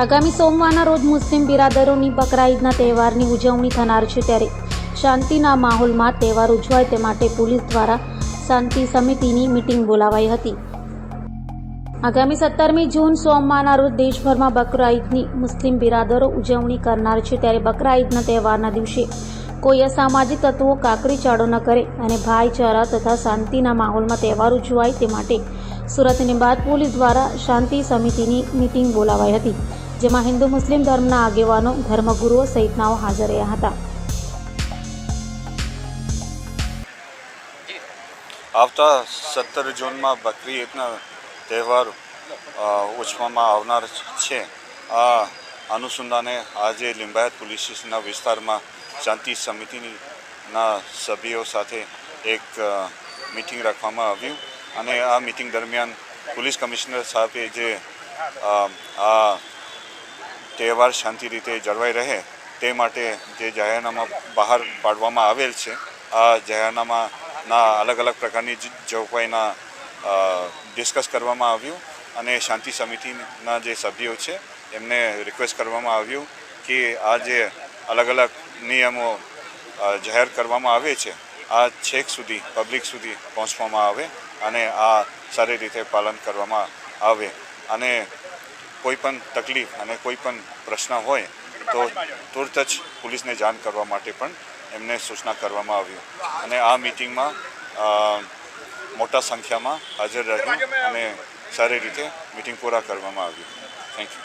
આગામી સોમવારના રોજ મુસ્લિમ બિરાદરોની બકરા ઈદના તહેવારની ઉજવણી થનાર છે ત્યારે શાંતિના માહોલમાં તહેવાર ઉજવાય તે માટે પોલીસ દ્વારા શાંતિ સમિતિની મિટિંગ બોલાવાઈ હતી. આગામી સત્તરમી જૂન સોમવારના રોજ દેશભરમાં બકરા ઈદની મુસ્લિમ બિરાદરો ઉજવણી કરનાર છે ત્યારે બકરા ઈદના તહેવારના દિવસે કોઈ અસામાજિક તત્વો કાકરી ચાળો ન કરે અને ભાઈચારા તથા શાંતિના માહોલમાં તહેવાર ઉજવાય તે માટે સુરતની બાદ પોલીસ દ્વારા શાંતિ સમિતિની મિટિંગ બોલાવાઈ હતી. જેમાં હિન્દુ મુસ્લિમ ધર્મના આગેવાનો, ધર્મગુરુઓ સહિતનાઓ હાજર રહ્યા હતા. આવતા સત્તર જૂનમાં બકરી ઈદના તહેવાર ઉજવવામાં આવનાર છે. આ અનુસંધાને આજે લિંબાયત પોલીસ સ્ટેશનના વિસ્તારમાં શાંતિ સમિતિના સભ્યો સાથે એક મિટિંગ રાખવામાં આવ્યું અને આ મિટિંગ દરમિયાન પોલીસ કમિશનર સાથે જે આ તહેવાર શાંતિ રીતે જળવાઈ રહે તે માટે જે જાહેરનામા બહાર પાડવામાં આવેલ છે, આ જાહેરનામાના અલગ અલગ પ્રકારની જોગવાઈના ડિસ્કસ કરવામાં આવ્યું અને શાંતિ સમિતિના જે સભ્યો છે, એમને રિક્વેસ્ટ કરવામાં આવ્યું કે આ જે અલગ અલગ નિયમો જાહેર કરવામાં આવે છે, આ છેક સુધી પબ્લિક સુધી પહોંચવામાં આવે અને આ સારી રીતે પાલન કરવામાં આવે અને કોઈ પણ તકલીફ અને કોઈ પણ પ્રશ્ન હોય તો તુરત જ પોલીસને જાણ કરવા માટે પણ એમને સૂચના કરવામાં આવ્યું અને આ મિટિંગમાં મોટા સંખ્યામાં હાજર રહ્યું અને સારી રીતે મિટિંગ પૂરા કરવામાં આવ્યું થેન્ક યુ